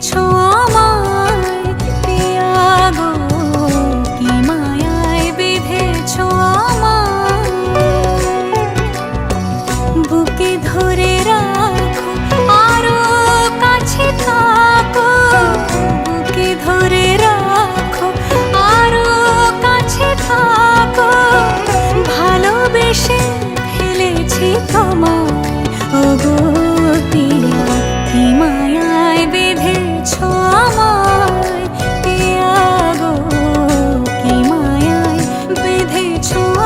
এনেছো পিয়া গো মায়ায় বেঁধেছো আমায়? বুকে ধরে tomorrow.